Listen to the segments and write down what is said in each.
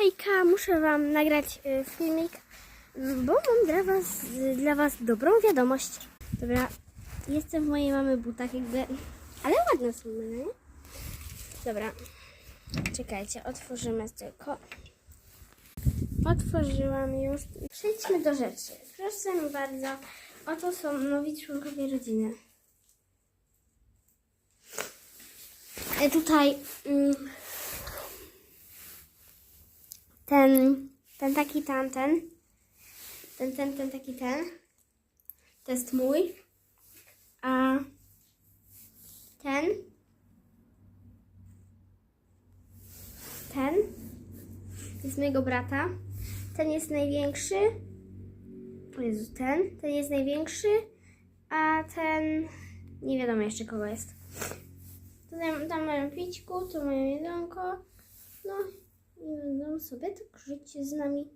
Hejka, muszę Wam nagrać y, filmik, bo mam dla was, dla was dobrą wiadomość. Dobra, jestem w mojej mamy butach jakby, ale ładne są, no nie? Dobra, czekajcie, otworzymy tylko. Otworzyłam już. Przejdźmy do rzeczy. Proszę bardzo, oto są nowi członkowie rodziny. E, Tutaj mm, ten, ten taki tamten, ten, ten, ten taki ten, to jest mój, a ten, ten. Jest mojego brata, ten jest największy, o Jezu, ten, ten jest największy, a ten, nie wiadomo jeszcze kogo jest. Tutaj tam mają pićku, tu mają jedzonko, no i sobie tak żyć z nami.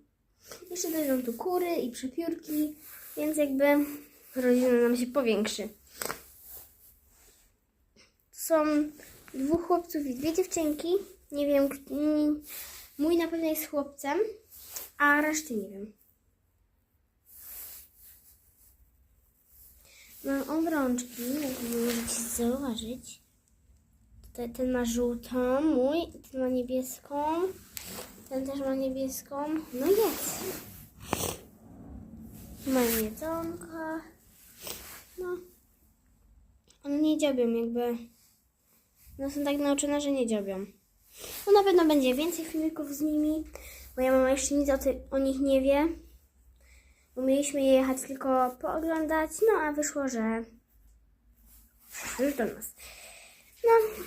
Jeszcze dojdą tu kury i przepiórki, więc jakby rodzina nam się powiększy. Są dwóch chłopców i dwie dziewczynki. Nie wiem, mój na pewno jest chłopcem, a reszty nie wiem. Mam obrączki, jak możecie zauważyć. Tutaj ten ma żółtą, mój, ten ma niebieską, ten też ma niebieską. No jest. Mają jedzonko. No. One nie dziobią jakby. No są tak nauczone, że nie dziobią. No na pewno będzie więcej filmików z nimi. Moja mama jeszcze nic o, ty, o nich nie wie. Bo mieliśmy je jechać tylko pooglądać, no a wyszło, że już do nas. No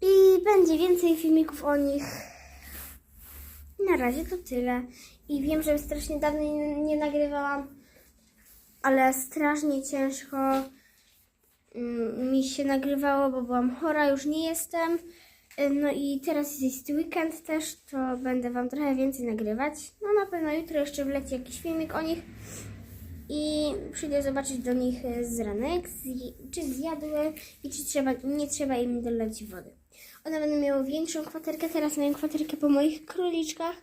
i będzie więcej filmików o nich. Na razie to tyle. I wiem, że strasznie dawno nie, nie nagrywałam, ale strasznie ciężko mm, mi się nagrywało, bo byłam chora, już nie jestem. No i teraz jest weekend też, to będę Wam trochę więcej nagrywać. No na pewno jutro jeszcze wleci jakiś filmik o nich i przyjdę zobaczyć do nich e, z ranek, czy zjadły i czy trzeba, nie trzeba im dolać wody. One będą miały większą kwaterkę, teraz mają kwaterkę po moich króliczkach.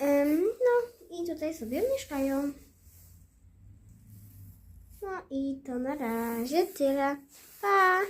No i tutaj sobie mieszkają. No i to na razie tyle. Pa!